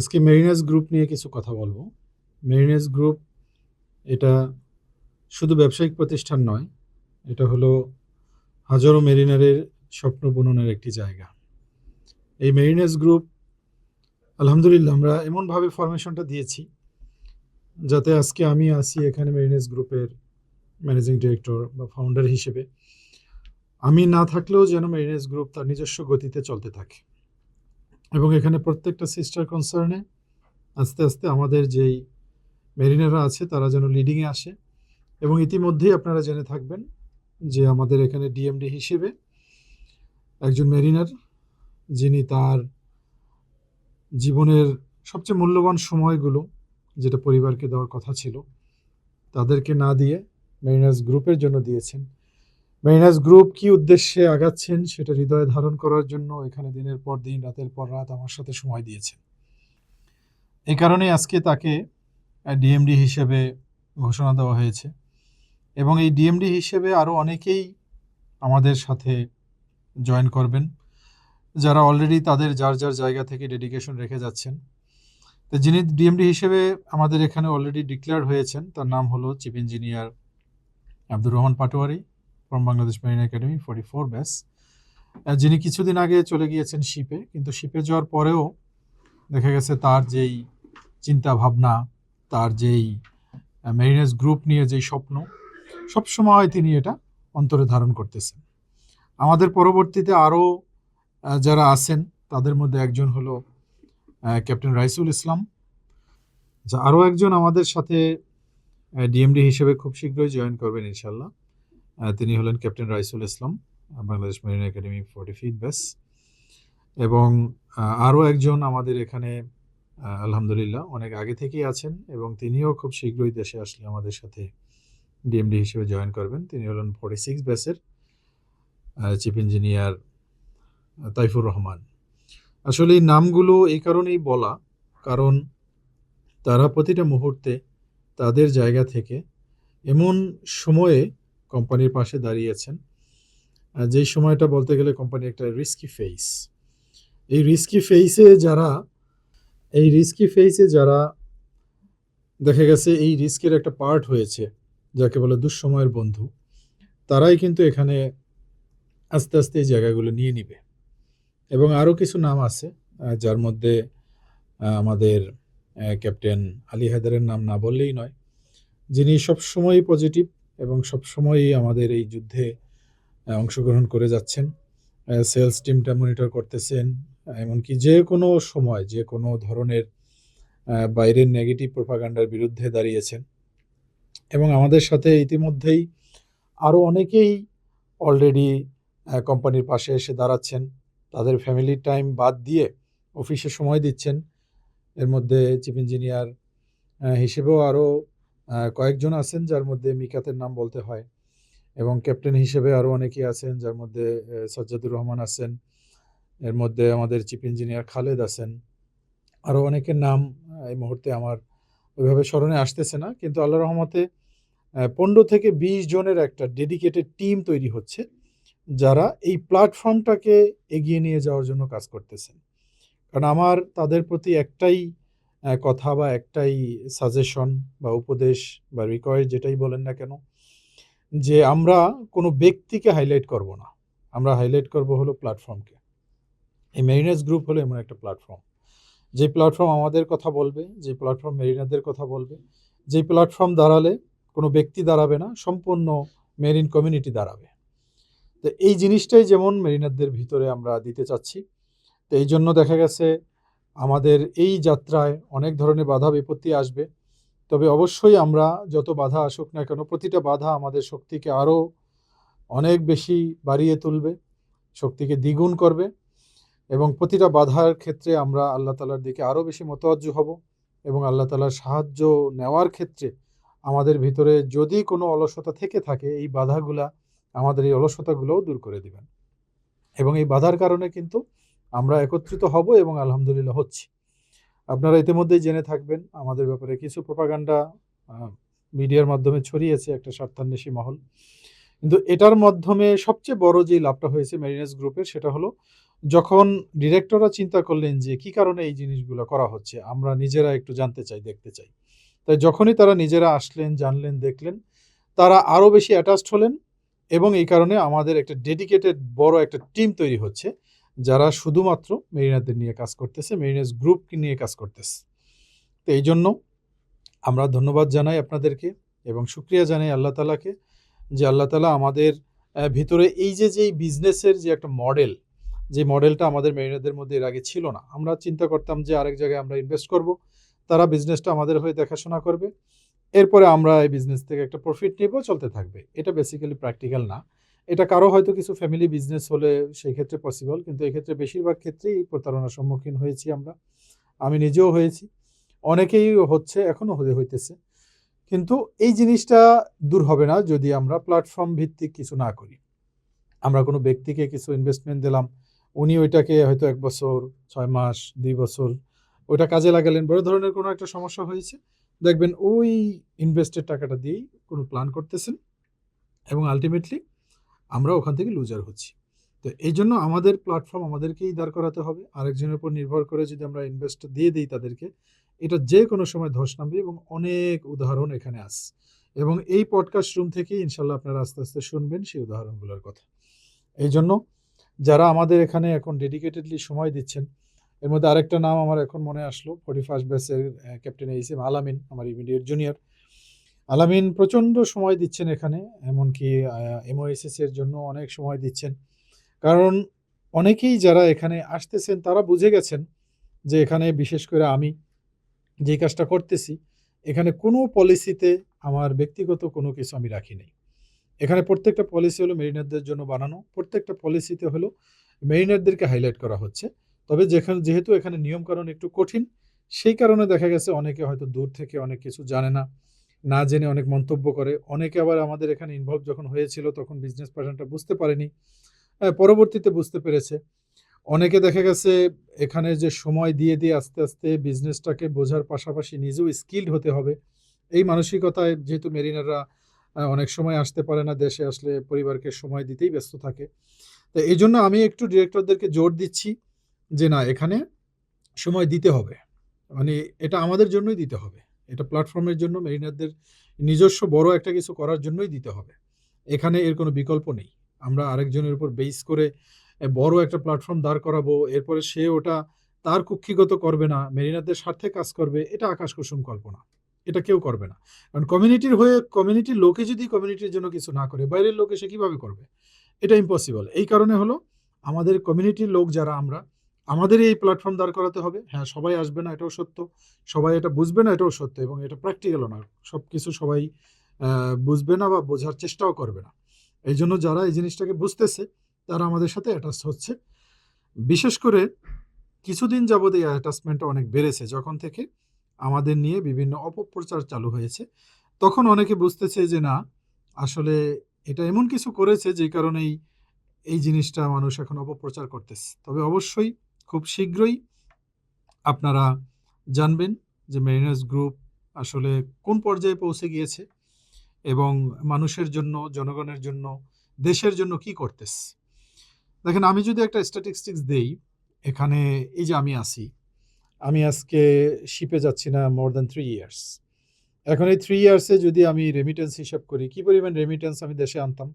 আজকে মেরিনাস গ্রুপ নিয়ে কিছু কথা বলব। মেরিনাস গ্রুপ এটা শুধু ব্যবসায়িক প্রতিষ্ঠান নয়, এটা হলো হাজারো মেরিনারের স্বপ্ন বুননের একটি জায়গা। এই মেরিনাস গ্রুপ আলহামদুলিল্লাহ আমরা এমনভাবে ফরমেশনটা দিয়েছি যাতে আজকে আমি আসি এখানে মেরিনাস গ্রুপের ম্যানেজিং ডিরেক্টর বা ফাউন্ডার হিসেবে। আমি না থাকলেও যেন মেরিনাস গ্রুপ তার নিজস্ব গতিতে চলতে থাকে। এবং এখানে প্রত্যেকটা সিস্টার কনসার্নে আস্তে আস্তে আমাদের যেই মেরিনাররা আছে, তারা যেন লিডিংয়ে আসে। এবং ইতিমধ্যেই আপনারা জেনে থাকবেন যে আমাদের এখানে ডিএমডি হিসেবে একজন মেরিনার, যিনি তার জীবনের সবচেয়ে মূল্যবান সময়গুলো যেটা পরিবারকে দেওয়ার কথা ছিল, তাদেরকে না দিয়ে মেরিনার্স গ্রুপের জন্য দিয়েছেন। মেরিনার্স গ্রুপ কি উদ্দেশ্যে আগাচ্ছেন সেটা হৃদয়ে ধারণ করার জন্য এখানে দিনের পর দিন, রাতের পর রাত আমার সাথে সময় দিয়েছেন। এই কারণে আজকে তাকে ডিএমডি হিসেবে ঘোষণা দেওয়া হয়েছে এবং এই ডিএমডি হিসেবে আরও অনেকেই আমাদের সাথে জয়েন করবেন, যারা অলরেডি তাদের যার যার জায়গা থেকে ডেডিকেশন রেখে যাচ্ছেন। তো যিনি ডিএমডি হিসেবে আমাদের এখানে অলরেডি ডিক্লেয়ার হয়েছেন, তার নাম হলো chief engineer Abdur Rahman Patwari. From Bangladesh marine academy forty four batch যিনি কিছুদিন আগে চলে গিয়েছেন শিপে, কিন্তু শিপে যাওয়ার পরেও দেখা গেছে তার যেই চিন্তা ভাবনা তার যেই মেরিনাস গ্রুপ নিয়ে যেই স্বপ্ন, সবসময় তিনি এটা অন্তরে ধারণ করতেছেন। আমাদের পরবর্তীতে আরও যারা আছেন, তাদের মধ্যে একজন হলো ক্যাপ্টেন রাইসুল ইসলাম, যা আরও একজন আমাদের সাথে ডিএমডি হিসেবে খুব শীঘ্রই জয়েন করবেন ইনশাল্লাহ তিনি হলেন captain Raisul Islam Bangladesh marine academy forty fit batch. এবং আরও একজন আমাদের এখানে আলহামদুলিল্লাহ, অনেক আগে থেকেই আছেন এবং তিনিও খুব শীঘ্রই দেশে আসলে আমাদের সাথে ডিএমডি হিসেবে জয়েন করবেন। তিনি হলেন ফোর্টি সিক্স ব্যাসের চিফ ইঞ্জিনিয়ার তাইফুর রহমান। আসলে এই নামগুলো এই কারণেই বলা, কারণ তারা প্রতিটা মুহূর্তে তাদের জায়গা থেকে এমন সময়ে কোম্পানির পাশে দাঁড়িয়েছেন। যেই সময়টা বলতে গেলে কোম্পানি একটা রিস্কি ফেস এই রিস্কি ফেসে যারা, এই রিস্কি ফেসে যারা দেখা গেছে এই রিস্কের একটা পার্ট হয়েছে, যাকে বলে দুঃসময়ের বন্ধু, তারাই কিন্তু এখানে আস্তে আস্তে এই জায়গাগুলো নিয়ে নিবে। এবং আরও কিছু নাম আছে যার মধ্যে আমাদের ক্যাপ্টেন আলী হায়দারের নাম না বললেই নয়, যিনি সবসময় পজিটিভ এবং সবসময়ই আমাদের এই যুদ্ধে অংশগ্রহণ করে যাচ্ছেন। সেলস টিমটা মনিটর করতেছেন, এমনকি যে কোনো সময়, যে কোনো ধরনের বাইরের নেগেটিভ প্রোপাগান্ডার বিরুদ্ধে দাঁড়িয়েছেন। এবং আমাদের সাথে ইতিমধ্যেই আরও অনেকেই অলরেডি কোম্পানির পাশে এসে দাঁড়াচ্ছেন। তাদের ফ্যামিলি টাইম বাদ দিয়ে অফিসে সময় দিচ্ছেন। এর মধ্যে চিফ ইঞ্জিনিয়ার হিসেবেও আরও কয়েকজন আছেন যার মধ্যে মিকাতের নাম বলতে হয় এবং ক্যাপ্টেন হিসেবে আরও অনেকেই আছেন যার মধ্যে সাজ্জাদুর রহমান আছেন, এর মধ্যে আমাদের চিফ ইঞ্জিনিয়ার খালেদ আছেন। আরও অনেকের নাম এই মুহূর্তে আমার ওইভাবে স্মরণে আসতেছে না, কিন্তু আল্লাহ রহমতে পনেরো থেকে বিশ জনের একটা ডেডিকেটেড টিম তৈরি হচ্ছে যারা এই প্ল্যাটফর্মটাকে এগিয়ে নিয়ে যাওয়ার জন্য কাজ করতেছেন। কারণ আমার, তাদের প্রতি একটাই কথা বা একটাই সাজেশন বা উপদেশ বা রিকোয়েস্ট যেটাই বলেন না কেন, যে আমরা কোনো ব্যক্তিকে হাইলাইট করব না। আমরা হাইলাইট করব হলো প্ল্যাটফর্মকে এই মেরিনাস গ্রুপ হলো এমন একটা প্ল্যাটফর্ম যে প্ল্যাটফর্ম আমাদের কথা বলবে, যে প্ল্যাটফর্ম মেরিনাদের কথা বলবে, যে প্ল্যাটফর্ম দাঁড়ালে কোনো ব্যক্তি দাঁড়াবে না, সম্পূর্ণ মেরিন কমিউনিটি দাঁড়াবে। তো এই জিনিসটাই যেমন মেরিনারদের ভিতরে আমরা দিতে চাচ্ছি, তো এই জন্য দেখা গেছে আমাদের এই যাত্রায় অনেক ধরনের বাধা বিপত্তি আসবে। তবে অবশ্যই আমরা যত বাধা আসুক না কেন, প্রতিটা বাধা আমাদের শক্তিকে আরও অনেক বেশি বাড়িয়ে তুলবে, শক্তিকে দ্বিগুণ করবে এবং প্রতিটা বাধার ক্ষেত্রে আমরা আল্লাহ তালার দিকে আরও বেশি মতোয়াজ্য হব এবং আল্লাহ তালার সাহায্য নেওয়ার ক্ষেত্রে আমাদের ভিতরে যদি কোনো অলসতা থেকে থাকে, এই বাধাগুলা আমাদের এই অলসতাগুলোও দূর করে দিবেন। এবং এই বাধার কারণে কিন্তু আমরা একত্রিত হব এবং আলহামদুলিল্লাহ হচ্ছি। আপনারা ইতিমধ্যেই জেনে থাকবেন আমাদের ব্যাপারে কিছু প্রপাগান্ডা মিডিয়ার মাধ্যমে ছড়িয়েছে একটা স্বার্থান্বেষী মহল। কিন্তু এটার মাধ্যমে সবচেয়ে বড় যে লাভটা হয়েছে মেরিনাস গ্রুপের সেটা হলো, যখন ডিরেক্টররা চিন্তা করলেন যে কি কারণে এই জিনিসগুলো করা হচ্ছে, আমরা নিজেরা একটু জানতে চাই, দেখতে চাই। তাই যখনই তারা নিজেরা আসলেন, জানলেন, দেখলেন, তারা আরও বেশি অ্যাটাচড হলেন এবং এই কারণে আমাদের একটা ডেডিকেটেড বড় একটা টিম তৈরি হচ্ছে। যারা শুধুমাত্র মেরিনাদের নিয়ে কাজ করতেছে মেরিনার্স গ্রুপকে নিয়ে কাজ করতেছে। তো এই জন্য আমরা ধন্যবাদ জানাই আপনাদেরকে এবং শুক্রিয়া জানাই আল্লাহ তালাকে যে আল্লাহ তালা আমাদের ভিতরে এই যে যে বিজনেসের যে একটা মডেল, যে মডেলটা আমাদের মেরিনাদের মধ্যে এর আগে ছিল না। আমরা চিন্তা করতাম যে আরেক জায়গায় আমরা ইনভেস্ট করব, তারা বিজনেসটা আমাদের হয়ে দেখাশোনা করবে। এরপরে আমরা এই বিজনেস থেকে একটা প্রফিট নেব, চলতে থাকবে। এটা বেসিক্যালি প্র্যাকটিক্যাল না। এটা কারও হয়তো কিছু ফ্যামিলি বিজনেস হলে সেই ক্ষেত্রে পসিবল কিন্তু এক্ষেত্রে বেশিরভাগ ক্ষেত্রেই প্রতারণার সম্মুখীন হয়েছি আমরা। আমি নিজেও হয়েছি। অনেকেই হচ্ছে এখনও হইতেছে। কিন্তু এই জিনিসটা দূর হবে না যদি আমরা প্ল্যাটফর্ম ভিত্তিক কিছু না করি। আমরা কোনো ব্যক্তিকে কিছু ইনভেস্টমেন্ট দিলাম, উনি ওইটাকে হয়তো এক বছর, ছয় মাস, দুই বছর, ওইটা কাজে লাগালেন, বড় ধরনের কোনো একটা সমস্যা হয়েছে। দেখবেন ওই ইনভেস্টের টাকাটা দিয়েই কোনো প্ল্যান করতেছেন। এবং আলটিমেটলি আমরা ওখান থেকে লুজার হচ্ছি। তো এই জন্য আমাদের প্ল্যাটফর্ম আমাদেরকেই দাঁড় করাতে হবে। আরেকজনের উপর নির্ভর করে যদি আমরা ইনভেস্ট দিয়ে দিই তাদেরকে, এটা যে কোনো সময় ধস নামবে এবং অনেক উদাহরণ এখানে আস। এবং এই পডকাস্ট রুম থেকেই ইনশাল্লাহ আপনারা আস্তে আস্তে শুনবেন সেই উদাহরণগুলোর কথা। এই জন্য যারা আমাদের এখানে এখন ডেডিকেটেডলি সময় দিচ্ছেন, এর মধ্যে আরেকটা নাম আমার এখন মনে আসলো ফর্টি ফার্স্ট ব্যাচের ক্যাপ্টেন এইসিম আলামিন আমার ইমিডিয়েট জুনিয়র আলামিন প্রচণ্ড সময় দিচ্ছেন এখানে, এমনকি এমওএসএস এর জন্য অনেক সময় দিচ্ছেন। কারণ অনেকেই যারা এখানে আসতেছেন, তারা বুঝে গেছেন যে এখানে বিশেষ করে আমি যে কাজটা করতেছি, এখানে কোনো পলিসিতে আমার ব্যক্তিগত কোনো কিছু আমি রাখি নাই। এখানে প্রত্যেকটা পলিসি হলো মেরিনারদের জন্য বানানো, প্রত্যেকটা পলিসিতে হলো মেরিনারদেরকে হাইলাইট করা হচ্ছে। তবে যেখানে, যেহেতু এখানে নিয়মকানুন একটু কঠিন, সেই কারণে দেখা গেছে অনেকে হয়তো দূর থেকে অনেক কিছু জানে না। না জেনে অনেক মন্তব্য করে। অনেকে আবার আমাদের এখানে ইনভলভ যখন হয়েছিল তখন বিজনেস পার্সনটা বুঝতে পারেনি। পরবর্তীতে বুঝতে পেরেছে। অনেকে দেখা গেছে এখানে যে সময় দিয়ে দিয়ে আস্তে আস্তে বিজনেসটাকে বোঝার পাশাপাশি নিজেও স্কিল্ড হতে হবে। এই মানসিকতায় যেহেতু মেরিনাররা অনেক সময় আসতে পারে না দেশে আসলে পরিবারকে সময় দিতেই ব্যস্ত থাকে। তো এই জন্য আমি একটু ডিরেক্টরদেরকে জোর দিচ্ছি যে না, এখানে সময় দিতে হবে। মানে এটা আমাদের জন্যই দিতে হবে। এটা প্ল্যাটফর্মের জন্য মেরিনারদের নিজস্ব বড় একটা কিছু করার জন্যই দিতে হবে। এখানে এর কোনো বিকল্প নেই। আমরা আরেকজনের উপর বেস করে বড় একটা প্ল্যাটফর্ম দাঁড় করাবো, এরপরে সে ওটা তার কুক্ষিগত করবে না মেরিনারদের স্বার্থে কাজ করবে, এটা আকাশ কুসুম কল্পনা। এটা কেউ করবে না। কারণ কমিউনিটির হয়ে কমিউনিটির লোকে যদি কমিউনিটির জন্য কিছু না করে, বাইরের লোকে সে কীভাবে করবে? এটা ইম্পসিবল এই কারণে হলো, আমাদের কমিউনিটির লোক যারা আমরা আমাদের এই প্ল্যাটফর্ম দাঁড় করাতে হবে। হ্যাঁ সবাই আসবে না, এটাও সত্য। সবাই এটা বুঝবে না, এটাও সত্য এবং এটা প্র্যাকটিক্যালও না। সব কিছু সবাই বুঝবে না বা বোঝার চেষ্টাও করবে না। এই জন্য যারা এই জিনিসটাকে বুঝতেছে, তারা আমাদের সাথে অ্যাটাচ হচ্ছে। বিশেষ করে কিছুদিন যাবত এই অ্যাটাচমেন্টটা অনেক বেড়েছে। যখন থেকে আমাদের নিয়ে বিভিন্ন অপপ্রচার চালু হয়েছে, তখন অনেকে বুঝতেছে যে না, আসলে এটা এমন কিছু করেছে যে কারণেই এই জিনিসটা মানুষ এখন অপপ্রচার করতেছে। তবে অবশ্যই খুব শীঘ্রই আপনারা জানবেন যে মেরিনার্স গ্রুপ আসলে কোন পর্যায়ে পৌঁছে গিয়েছে এবং মানুষের জন্য, জনগণের জন্য, দেশের জন্য কি করতেছে। দেখেন, আমি যদি একটা স্ট্যাটিস্টিক্স দেই, এখানে এই যে আমি আছি, আমি আজকে শিপে যাচ্ছি না মোর দ্যান থ্রি ইয়ার্স এখন এই থ্রি ইয়ার্সে যদি আমি রেমিটেন্স হিসাব করি, কি পরিমাণ রেমিটেন্স আমি দেশে আনতাম?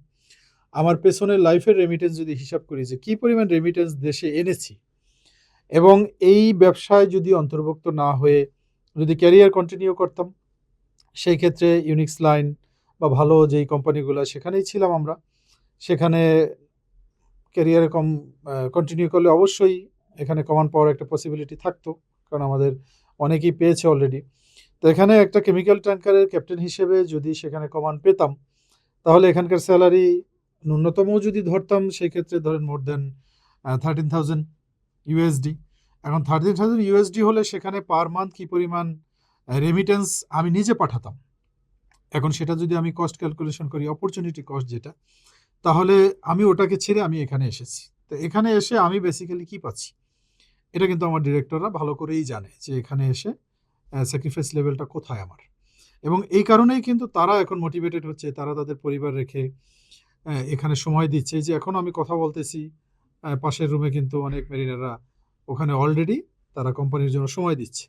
আমার পেছনের লাইফের রেমিটেন্স যদি হিসাব করি যে কি পরিমাণ রেমিটেন্স দেশে এনেছি এবং এই ব্যবসায় যদি অন্তর্ভুক্ত না হয়ে যদি ক্যারিয়ার কন্টিনিউ করতাম, সেই ক্ষেত্রে ইউনিক্স লাইন বা ভালো যেই কোম্পানিগুলো সেখানেই ছিলাম আমরা। সেখানে ক্যারিয়ারে কম কন্টিনিউ করলে অবশ্যই এখানে কমান পাওয়ার একটা পসিবিলিটি থাকতো, কারণ আমাদের অনেকেই পেয়েছে অলরেডি তো এখানে একটা কেমিক্যাল ট্যাঙ্কারের ক্যাপ্টেন হিসেবে যদি সেখানে কমান পেতাম, তাহলে এখানকার স্যালারি ন্যূনতমও যদি ধরতাম, সেই ক্ষেত্রে ধরেন more than thirteen thousand USD এখন থার্টিন থাউজেন্ড ইউএসডি হলে সেখানে পার মান্থ কী পরিমাণ রেমিটেন্স আমি নিজে পাঠাতাম। এখন সেটা যদি আমি কস্ট ক্যালকুলেশন করি অপরচুনিটি কস্ট যেটা, তাহলে আমি ওটাকে ছেড়ে আমি এখানে এসেছি। তো এখানে এসে আমি বেসিক্যালি কি পাচ্ছি? এটা কিন্তু আমার ডিরেক্টররা ভালো করেই জানে যে এখানে এসে স্যাক্রিফাইস লেভেলটা কোথায় আমার। এবং এই কারণেই কিন্তু তারা এখন মোটিভেটেড হচ্ছে, তারা তাদের পরিবার রেখে এখানে সময় দিচ্ছে যে এখন আমি কথা বলতেছি পাশের রুমে কিন্তু অনেক মেরিনাররা ওখানে অলরেডি তারা কোম্পানির জন্য সময় দিচ্ছে।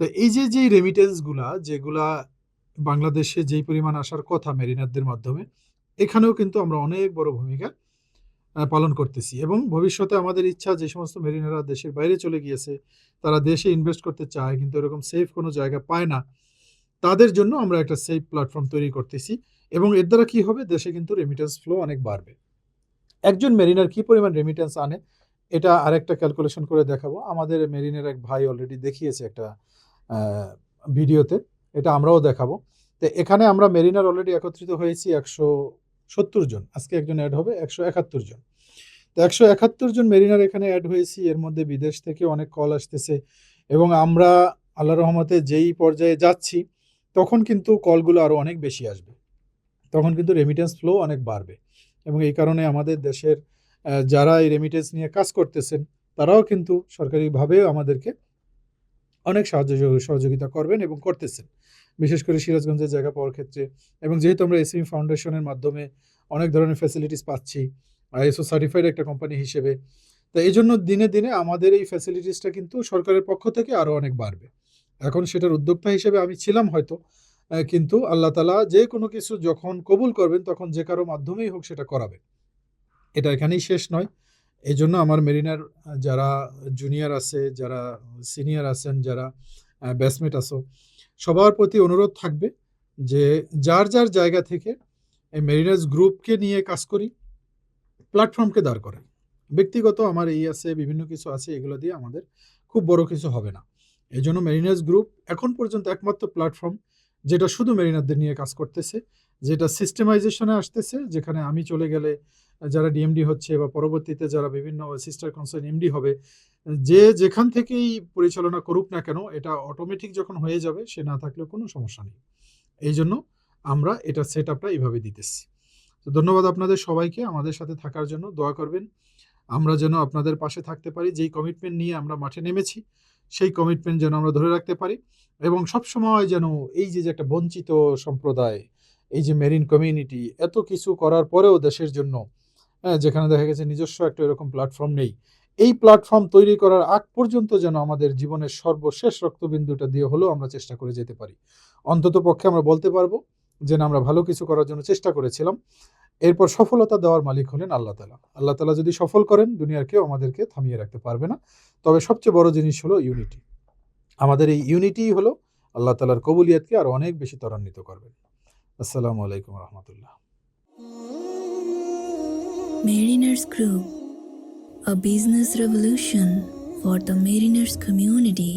তো এই যে যেই রেমিটেন্সগুলা যেগুলা বাংলাদেশে যেই পরিমাণ আসার কথা মেরিনারদের মাধ্যমে, এখানেও কিন্তু আমরা অনেক বড় ভূমিকা পালন করতেছি এবং ভবিষ্যতে আমাদের ইচ্ছা যে সমস্ত মেরিনাররা দেশের বাইরে চলে গিয়েছে, তারা দেশে ইনভেস্ট করতে চায় কিন্তু এরকম সেফ কোনো জায়গা পায় না, তাদের জন্য আমরা একটা সেফ প্ল্যাটফর্ম তৈরি করতেছি এবং এর দ্বারা কি হবে? দেশে কিন্তু রেমিটেন্স ফ্লো অনেক বাড়বে। একজন মেরিনার কি পরিমাণ রেমিটেন্স আনে, এটা আরেকটা ক্যালকুলেশন করে দেখাবো। আমাদের মেরিনের এক ভাই অলরেডি দেখিয়েছে একটা ভিডিওতে, এটা আমরাও দেখাবো। তো এখানে আমরা মেরিনার অলরেডি একত্রিত হয়েছি একশো সত্তর জন। আজকে একজন অ্যাড হবে, একশো একাত্তর জন। তো একশো একাত্তর জন মেরিনার এখানে অ্যাড হয়েছি, এর মধ্যে বিদেশ থেকে অনেক কল আসতেছে এবং আমরা আল্লাহ রহমতে যেই পর্যায়ে যাচ্ছি, তখন কিন্তু কলগুলো আরও অনেক বেশি আসবে। তখন কিন্তু রেমিটেন্স ফ্লো অনেক বাড়বে। এবং এই কারণে আমাদের দেশের যারা এই রেমিটেন্স নিয়ে কাজ করতেছেন, তারাও কিন্তু সরকারিভাবেও আমাদেরকে অনেক সাহায্য সহযোগিতা করবেন এবং করতেছেন। বিশেষ করে সিরাজগঞ্জের জায়গা পাওয়ার ক্ষেত্রে এবং যেহেতু আমরা এসএমই ফাউন্ডেশনের মাধ্যমে অনেক ধরনের ফ্যাসিলিটিস পাচ্ছি আইএসও সার্টিফাইড একটা কোম্পানি হিসেবে, তো এই জন্য দিনে দিনে আমাদের এই ফ্যাসিলিটিসটা কিন্তু সরকারের পক্ষ থেকে আরও অনেক বাড়বে। এখন সেটার উদ্যোক্তা হিসেবে আমি ছিলাম হয়তো কিন্তু আল্লাহ তালা যে কোনো কিছু যখন কবুল করবেন, তখন যে কারও মাধ্যমেই হোক সেটা করাবে এটা এখানেই শেষ নয়। এই জন্য আমার মেরিনার যারা জুনিয়র আছে, যারা সিনিয়র আছেন, যারা ব্যাসমেট আছো, সবার প্রতি অনুরোধ থাকবে যে যার যার জায়গা থেকে এই মেরিনার্স গ্রুপকে নিয়ে কাজ করি প্ল্যাটফর্মকে দাঁড় করাই। ব্যক্তিগত আমার এই আছে, বিভিন্ন কিছু আছে, এগুলো দিয়ে আমাদের খুব বড় কিছু হবে না। এই জন্য মেরিনার্স গ্রুপ এখন পর্যন্ত একমাত্র প্ল্যাটফর্ম যেটা শুধু মেরিনারদের নিয়ে কাজ করতেছে, যেটা সিস্টেমাইজেশনে আসতেছে, যেখানে আমি চলে গেলে যারা ডিএমডি হচ্ছে বা পরবর্তীতে যারা বিভিন্ন সিস্টার কনসার্ন এমডি হবে, যে যেখান থেকেই পরিচালনা করুক না কেন, এটা অটোমেটিক যখন হয়ে যাবে, সে না থাকলেও কোনো সমস্যা নেই। এই জন্য আমরা এটা সেট আপটা এইভাবে দিতেছি। তো ধন্যবাদ আপনাদের সবাইকে আমাদের সাথে থাকার জন্য। দোয়া করবেন। আমরা যেন আপনাদের পাশে থাকতে পারি। যেই কমিটমেন্ট নিয়ে আমরা মাঠে নেমেছি সেই কমিটমেন্ট যেন আমরা ধরে রাখতে পারি এবং সব সময় যেন এই যে একটা বঞ্চিত সম্প্রদায় এই যে মেরিন কমিউনিটি এত কিছু করার পরেও দেশের জন্য হ্যাঁ, যেখানে দেখা গেছে নিজস্ব একটা এরকম প্ল্যাটফর্ম নেই এই প্ল্যাটফর্ম তৈরি করার আগ পর্যন্ত যেন আমাদের জীবনের সর্বশেষ রক্তবিন্দুটা দিয়ে হলেও আমরা চেষ্টা করে যেতে পারি। অন্তত পক্ষে আমরা বলতে পারব যে আমরা ভালো কিছু করার জন্য চেষ্টা করেছিলাম। এরপর সফলতা দেওয়ার মালিক হলেন আল্লাহ তালা আল্লাহ তালা যদি সফল করেন দুনিয়ার কেউ আমাদেরকে থামিয়ে রাখতে পারবে না। তবে সবচেয়ে বড় জিনিস হলো ইউনিটি আমাদের এই ইউনিটি হলো আল্লাহ তালার কবুলিয়াতকে আরও অনেক বেশি ত্বরান্বিত করবেন। আসসালামু আলাইকুম রহমতুল্লাহ। Mariners Group, a business revolution for the mariners community.